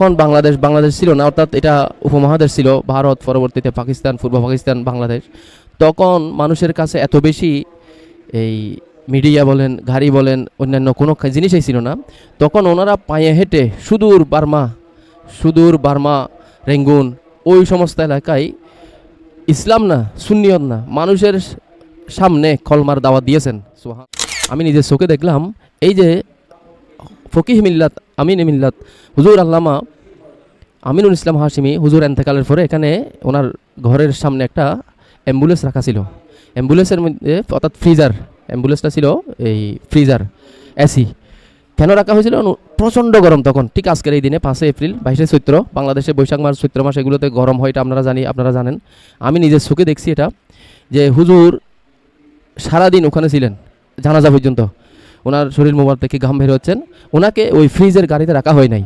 তখন বাংলাদেশ বাংলাদেশ ছিল না, অর্থাৎ এটা উপমহাদেশ ছিল, ভারত পরবর্তীতে পাকিস্তান, পূর্ব পাকিস্তান, বাংলাদেশ তখন মানুষের কাছে এত বেশি এই মিডিয়া বলেন, গাড়ি বলেন, অন্যান্য কোনো জিনিসই ছিল না তখন ওনারা পায়ে হেঁটে সুদূর বার্মা সুদূর বার্মা, রেঙ্গুন, ওই সমস্ত এলাকায় ইসলাম না, সুন্নিয়ত না, মানুষের সামনে কলমার দাওয়াত দিয়েছেন সুবহান। আমি নিজের চোখে দেখলাম, এই যে ফকিহ মিল্লাত, আমিন মিল্লাত, হুজুর আল্লামা আমিনুল ইসলাম হাসিমি হুজুর এন্তেকালের পরে এখানে ওনার ঘরের সামনে একটা অ্যাম্বুলেন্স রাখা ছিল। অ্যাম্বুলেন্সের মধ্যে অর্থাৎ ফ্রিজার, অ্যাম্বুলেন্সটা ছিল এই ফ্রিজার, এসি। কেন রাখা হয়েছিল? প্রচণ্ড গরম তখন, ঠিক আজকের এই দিনে পাঁচই এপ্রিল, বাইশে চৈত্র, বাংলাদেশে বৈশাখ মাস, চৈত্র মাস এগুলোতে গরম হয় এটা আপনারা জানি, আপনারা জানেন। আমি নিজের চোখে দেখছি এটা, যে হুজুর সারাদিন ওখানে ছিলেন, জানাজা পর্যন্ত। ওনার শরীর মোবাইল থেকে ঘাম বের হচ্ছেন। ওনাকে ওই ফ্রিজের গাড়িতে রাখা হয় নাই।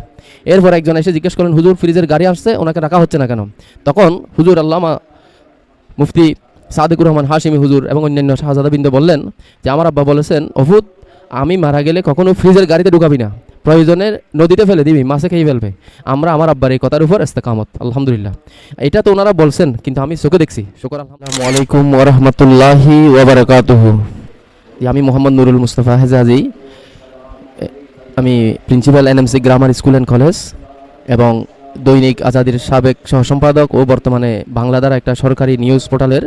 এরপর একজন এসে জিজ্ঞেস করেন হুজুর, ফ্রিজের গাড়ি আসছে, ওনাকে রাখা হচ্ছে না কেন? তখন হুজুর আল্লামা মুফতি সাদেকুর রহমান হাশিমি হুজুর এবং অন্যান্য শাহজাদাবিন্দু বললেন যে, আমার আব্বা বলেছেন, অভুত, আমি মারা গেলে কখনো ফ্রিজের গাড়িতে ঢুকাবি না। প্রয়োজনের নদীতে ফেলে দিবি, মাছে খেয়ে ফেলবে। আমরা আমার আব্বার এই কথার উপর ইস্তেকামত, আলহামদুলিল্লাহ। এটা তো ওনারা বলছেন, কিন্তু আমি চোখে দেখছি। শুকর, আলহামদুলিল্লাহ। আলাইকুম ওরহমতুল্লাহি ওবরাকাতুহু জি, আমি মোহাম্মদ নুরুল মুস্তফা হেজাজি আমি principal NMC grammar school and college এবং দৈনিক আজাদির সাবেক সহ সম্পাদক ও বর্তমানে বাংলাদ্বারা একটা সরকারি নিউজ পোর্টালের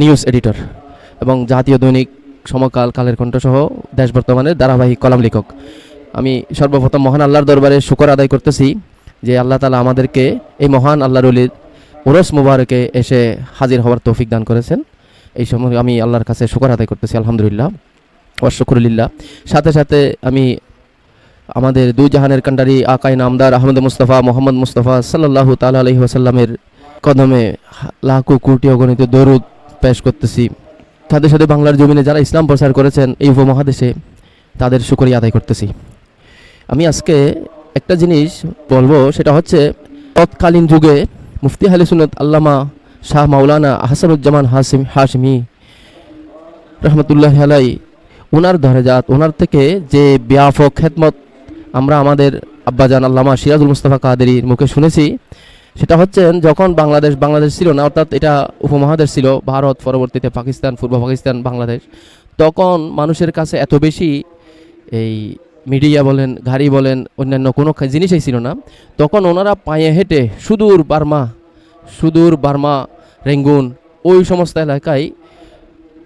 নিউজ এডিটর এবং জাতীয় দৈনিক সমকাল কালের কণ্ঠ সহ দেশ বর্তমানের ধারাবাহিক কলাম লেখক। আমি সর্বপ্রথম মহান আল্লাহর দরবারে শুকর আদায় করতেছি যে আল্লাহ তালা আমাদেরকে এই মহান আল্লাহর অলির ওরস মুবারকে এসে হাজির হওয়ার তৌফিক দান করেছেন। এই সময় আমি আল্লাহর কাছে শুকর আদায় করতেছি, আলহামদুলিল্লাহ। ওয়াশুকুরুলিল্লাহ সাথে সাথে আমি আমাদের দুই জাহানের কান্ডারি আকাই নামদার আহমদ মুস্তফা, মোহাম্মদ মুস্তফা সাল্লাল্লাহু তাআলা আলাইহি ওয়াসাল্লামের কদমে লাখো কোটি অগণিত দরুদ পেশ করতেছি। তাদের সাথে বাংলার জমিনে যারা ইসলাম প্রচার করেছেন এই উপমহাদেশে তাদের শুকরিয়া আদায় করতেছি। আমি আজকে একটা জিনিস বলব, সেটা হচ্ছে, তৎকালীন যুগে মুফতি আলী সুনত আল্লামা শাহ মাওলানা আহসানুজ্জামান হাসিম হাসমি রহমতুল্লাহ আলাই ওনার দরজাত ওনার থেকে যে ব্যাপক খেদমত আমরা আমাদের আব্বাজান আল্লামা সিরাজুল মুস্তফা কাদেরির মুখে শুনেছি, সেটা হচ্ছেন যখন বাংলাদেশ বাংলাদেশ ছিল না, অর্থাৎ এটা উপমহাদেশ ছিল, ভারত পরবর্তীতে পাকিস্তান, পূর্ব পাকিস্তান, বাংলাদেশ, তখন মানুষের কাছে এত বেশি এই মিডিয়া বলেন, গাড়ি বলেন, অন্যান্য কোনো জিনিসই ছিল না, তখন ওনারা পায়ে হেঁটে সুদূর বার্মা সুদূর, বার্মা, রেঙ্গুন, ওই সমস্ত এলাকায়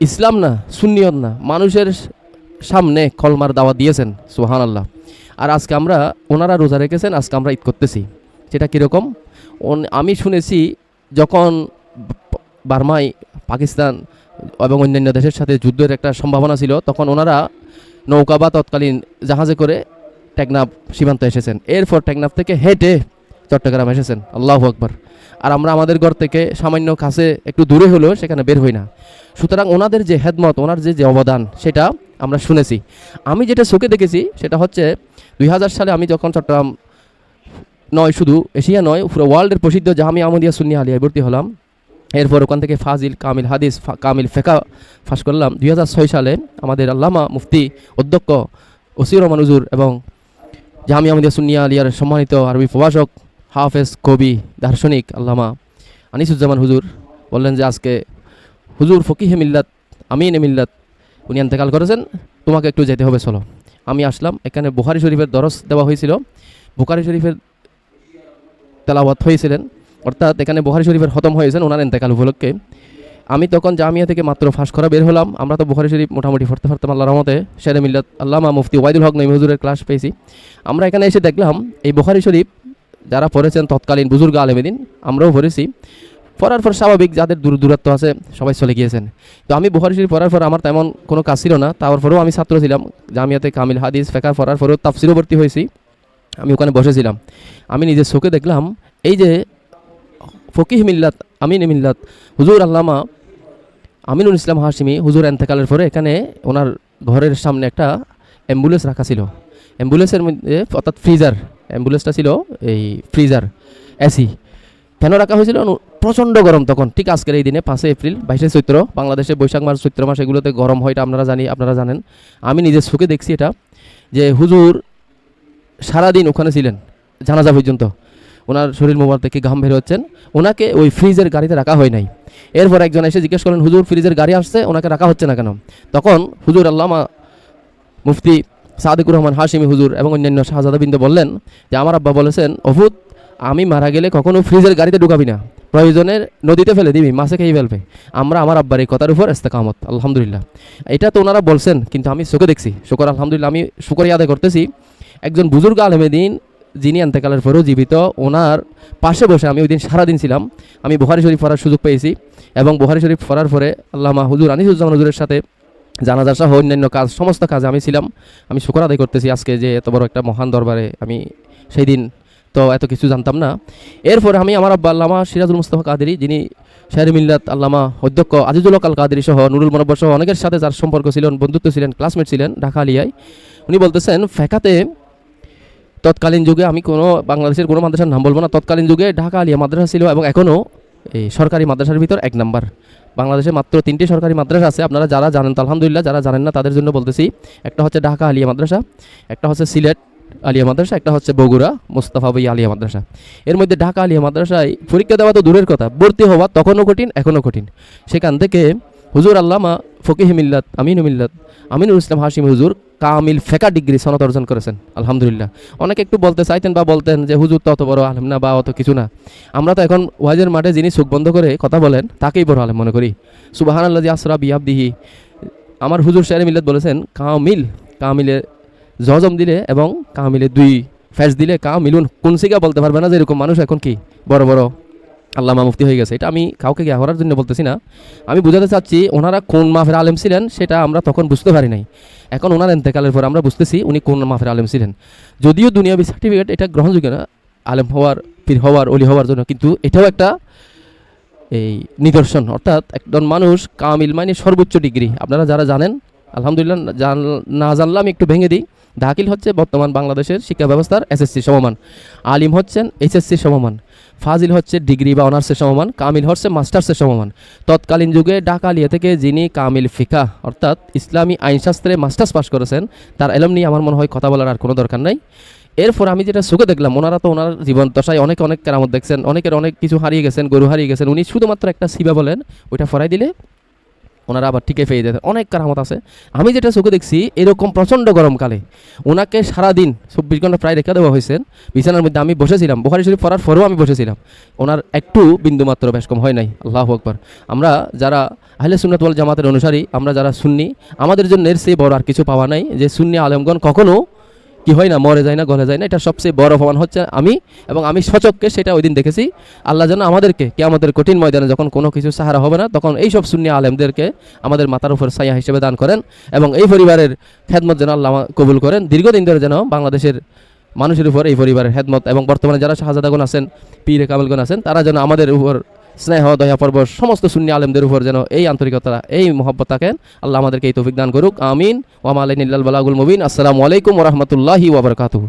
ইসলাম না, সুন্নিয়ত না, মানুষের সামনে কলমার দাওয়াত দিয়েছেন সুহান আল্লাহ আর আজকে আমরা ওনারা রোজা রেখেছেন, আজকে আমরা ঈদ করতেছি। সেটা কীরকম? আমি শুনেছি যখন বার্মায় পাকিস্তান এবং অন্যান্য দেশের সাথে যুদ্ধের একটা সম্ভাবনা ছিল, তখন ওনারা নৌকা বা তৎকালীন জাহাজে করে টেকনাফ সীমান্ত এসেছেন। এরপর টেকনাফ থেকে হেঁটে চট্টগ্রাম এসেছেন। আল্লাহ আকবার। আর আমরা আমাদের ঘর থেকে সামান্য কাছে একটু দূরে হলেও সেখানে বের হই না। সুতরাং ওনাদের যে হেদমত, ওনার যে যে অবদান, সেটা আমরা শুনেছি। আমি যেটা চোখে দেখেছি, সেটা হচ্ছে দুই হাজার সালে আমি যখন চট্টগ্রাম নয়, শুধু এশিয়া নয়, পুরো ওয়ার্ল্ডের প্রসিদ্ধ জাহামি আহমদিয়া সুন্নি আলিয়ায় ভর্তি হলাম। এরপর ওখান থেকে ফাজিল, কামিল হাদিস কামিল ফেকা ফাঁস করলাম। দুই হাজার ছয় সালে আমাদের আল্লামা মুফতি অধ্যক্ষ ওসির রহমান হুজুর এবং জাহামি আহমদিয়া সুন্নিয়া আলিয়ার সম্মানিত আরবি প্রভাষক হাফেজ কবি, দার্শনিক, আল্লামা আনিসুজ্জামান হুজুর বললেন যে, আজকে হুজুর ফকিহে মিল্লাত, আমিন মিল্লাত উনি এন্তেকাল করেছেন, তোমাকে একটু যেতে হবে, চলো। আমি আসলাম, এখানে বুখারি শরীফের দরস দেওয়া হয়েছিল। বুখারি শরীফের তেলাওয়াত হয়েছিলেন, অর্থাৎ এখানে বুখারি শরীফের খতম হয়েছেন ওনার এন্তেকাল উপলক্ষে। আমি তখন জামিয়া থেকে মাত্র ফাঁস করা বের হলাম, আমরা তো বুখারি শরীফ মোটামুটি পড়তে পারতাম আল্লাহ রহমতে শেরে মিল্লাত আল্লামা মুফতি ওয়াইদুল হক নইম হুজুরের ক্লাস পেয়েছি। আমরা এখানে এসে দেখলাম, এই বুখারি শরীফ যারা পড়েছেন তৎকালীন বুজুর্গ আলেমেদিন আমরাও পড়েছি। পড়ার পর স্বাভাবিক যাদের দূর দূরত্ব আছে, সবাই চলে গিয়েছেন। তো আমি শরীফ পড়ার পর আমার তেমন কোনো কাজ ছিল না, তারপরেও আমি ছাত্র ছিলাম। জামিয়াতে কামিল হাদিস ফেকা পড়ার পরেও তাফসিরও ভর্তি হয়েছি। আমি ওখানে বসেছিলাম। আমি নিজের চোখে দেখলাম, এই যে ফকিহ মিল্লাত, আমিন মিল্লাত, হুজুর আল্লামা আমিনুল ইসলাম হাশিমি, হুজুর এন্তেকালের পরে এখানে ওনার ঘরের সামনে একটা অ্যাম্বুলেন্স রাখা ছিল। অ্যাম্বুলেন্সের মধ্যে অর্থাৎ ফ্রিজার অ্যাম্বুলেন্সটা ছিল এই ফ্রিজার এসি। কেন রাখা হয়েছিল? প্রচণ্ড গরম তখন, ঠিক আজকের এই দিনে, পাঁচই এপ্রিল, বাইশে চৈত্র, বাংলাদেশে বৈশাখ মাস, চৈত্র মাস এগুলোতে গরম হয় এটা আপনারা জানি, আপনারা জানেন। আমি নিজের সুখে দেখছি এটা, যে হুজুর সারাদিন ওখানে ছিলেন, জানাজা পর্যন্ত। ওনার শরীর মোবার থেকে ঘাম বের হচ্ছেন। ওনাকে ওই ফ্রিজের গাড়িতে রাখা হয় নাই। এরপর একজন এসে জিজ্ঞেস করেন হুজুর, ফ্রিজের গাড়ি আসছে? ওনাকে রাখা হচ্ছে না কেন? তখন হুজুর আল্লামা মুফতি সাদিকুর রহমান, হাশিমি হুজুর এবং অন্যান্য শাহজাদাবিন্দ বললেন যে, আমার আব্বা বলেছেন, অভূত, আমি মারা গেলে কখনো ফ্রিজের গাড়িতে ঢুকাবি না। প্রয়োজনে নদীতে ফেলে দিবি, মাছে খেয়ে ফেলবে। আমরা আমার আব্বার এই কথার উপর ইস্তেকামত। আলহামদুলিল্লাহ। এটা তো ওনারা বলছেন, কিন্তু আমি চোখে দেখছি। শুকর, আলহামদুলিল্লাহ, আমি শুকরিয়া আদায় করতেছি। একজন বুজুর্গ আলমেদিন যিনি আন্তেকালের পরেও জীবিত, ওনার পাশে বসে আমি ওই দিন সারাদিন ছিলাম। আমি বোহারি শরীফ পড়ার সুযোগ পেয়েছি এবং বুহারি শরীফ পড়ার পরে আল্লামা হুজুর আনিসুজ্জামান হুজুরের সাথে জানাজা সহ অন্যান্য কাজ, সমস্ত কাজে আমি ছিলাম। আমি শুকর আদায় করতেছি আজকে যে এত বড় একটা মহান দরবারে আমি সেই দিন তো এত কিছু জানতাম না। এরপরে আমি আমার আব্বা আল্লামা সিরাজুল মুস্তফা কাদেরি, যিনি শাহরি মিল্লাত আল্লামা অধ্যক্ষ আজিজুল কাল কাদেরি সহ, নুরুল মনব্বর সহ অনেকের সাথে যার সম্পর্ক ছিলেন বন্ধুত্ব ছিলেন ক্লাসমেট ছিলেন ঢাকা আলিয়ায়। উনি বলতেছেন, ফেকাতে তৎকালীন যুগে আমি কোনো বাংলাদেশের কোনো মাদ্রাসার নাম বলব না। তৎকালীন যুগে ঢাকা আলিয়া মাদ্রাসা ছিল এবং এখনও এই সরকারি মাদ্রাসার ভিতর এক নাম্বার। বাংলাদেশে মাত্র তিনটি সরকারি মাদ্রাসা আছে। আপনারা যারা জানেন, তো আলহামদুলিল্লাহ যারা জানেন না, তাদের জন্য বলতেছি, একটা হচ্ছে ঢাকা আলিয়া মাদ্রাসা, একটা হচ্ছে সিলেট আলিয়া মাদ্রাসা, একটা হচ্ছে বগুড়া মোস্তাফা বই আলিয়া মাদ্রাসা। এর মধ্যে ঢাকা আলিয়া মাদ্রাসায় পরীক্ষা দেওয়া তো দূরের কথা, ভর্তি হওয়া তখনও কঠিন, এখনও কঠিন। সেখান থেকে হুজুর আল্লামা ফকিহ মিল্লাত, আমিনু মিল্লাত, আমিনুল ইসলাম হাসিম হুজুর কামিল ফেকা ডিগ্রি সনদ অর্জন করেছেন, আলহামদুলিল্লাহ। অনেকে একটু বলতে চাইতেন বা বলতেন যে, হুজুর তো অত বড় আলেম না বা অত কিছু না। আমরা তো এখন ওয়াজের মাঠে যিনি চোখ বন্ধ করে কথা বলেন, তাকেই বড় আলেম মনে করি। সুবাহান আল্লাহ আসরা বিয়াবদিহি আমার হুজুর শাহরি মিল্লাত বলেছেন, কামিল, কামিলে জজম দিলে এবং কামিলে দুই ফ্যাস দিলে কা মিলুন কোন সিগা বলতে পারবে না যে, এরকম মানুষ এখন কি? বড় বড়। আল্লামা মুফতি হয়ে গেছে। এটা আমি কাউকে গিয়ে করার জন্য বলতেছি না। আমি বুঝাতে চাচ্ছি, ওনারা কোন মাফের আলেম ছিলেন সেটা আমরা তখন বুঝতে পারি নাই। এখন ওনার এন্তেকালের পর আমরা বুঝতেছি উনি কোন মাফের আলেম ছিলেন। যদিও দুনিয়াবি সার্টিফিকেট এটা গ্রহণযোগ্য না, আলেম হওয়ার, পীর হওয়ার অলি হওয়ার জন্য, কিন্তু এটাও একটা এই নিদর্শন। অর্থাৎ একজন মানুষ কামিল মানে সর্বোচ্চ ডিগ্রি। আপনারা যারা জানেন আলহামদুলিল্লাহ না জানলে আমি একটু ভেঙে দিই। দাখিল হচ্ছে বর্তমান বাংলাদেশের শিক্ষা ব্যবস্থার এসএসসি সমমান। আলিম হচ্ছেন এইচএসসি সমমান। ফাজিল হচ্ছে ডিগ্রি বা অনার্সের সমমান। কামিল হচ্ছে মাস্টার্সের সমমান। তৎকালীন যুগে ডাকালিয়া থেকে যিনি কামিল ফিকা অর্থাৎ ইসলামী আইনশাস্ত্রে মাস্টার্স পাশ করেছেন, তার এলম নিয়ে আমার মনে হয় কথা বলার আর কোনো দরকার নাই। এরপর আমি যেটা সুখে দেখলাম, ওনারা তো ওনার জীবন দশায় অনেক অনেক কেরামত দেখছেন, অনেকের অনেক কিছু হারিয়ে গেছেন, গরু হারিয়ে গেছেন। উনি শুধুমাত্র একটা সিবা বলেন, ওইটা ফরাই দিলে ওনারা আবার ঠিকই পেয়ে যেতেন অনেক কারামত আছে। আমি যেটা চোখে দেখছি, এরকম প্রচণ্ড গরমকালে ওনাকে সারাদিন চব্বিশ ঘণ্টা প্রায় রেখে দেওয়া হয়েছে। বিছানার মধ্যে আমি বসেছিলাম। বোহারি শরীফ পড়ার পরেও আমি বসেছিলাম। ওনার একটু বিন্দুমাত্র বেশ কম হয় নাই। আল্লাহ আকবর। আমরা যারা আহলে সুন্নাত জামাতের অনুসারী, আমরা যারা সুন্নি, আমাদের জন্য এর সেই বড় আর কিছু পাওয়া নাই যে সুন্নি আলমগণ কখনো কি হয় না, মরে যায় না, গলে যায় না, এটা সবচেয়ে বড় প্রমাণ হচ্ছে আমি এবং আমি সচককে সেটা ওই দিন দেখেছি। আল্লাহ যেন আমাদেরকে কে আমাদের কঠিন ময়দানে যখন কোনো কিছু সাহারা হবে না, তখন এই সব শূন্য আলেমদেরকে আমাদের মাথার উপর সাইয়া হিসেবে দান করেন এবং এই পরিবারের খেদমত যেন আল্লাহ কবুল করেন। দীর্ঘদিন ধরে যেন বাংলাদেশের মানুষের উপর এই পরিবারের হেদমত এবং বর্তমানে যারা শাহজাদাগুন আছেন, পীরে কামেলগুন আছেন, তারা যেন আমাদের উপর স্নেহ, দয়া পর্ব সমস্ত শূন্য আলেমদের উপর যেন এই আন্তরিকতা, এই মহব্বত থাকেন। আল্লাহ আমাদেরকে এই তৌফিক দান করুক। আমিন। ওয়ামা আলাইনিল্লাল বালাগুল মুবিন। আসসালামু আলাইকুম ওরহমতুল্লাহি ওবরকাতুহু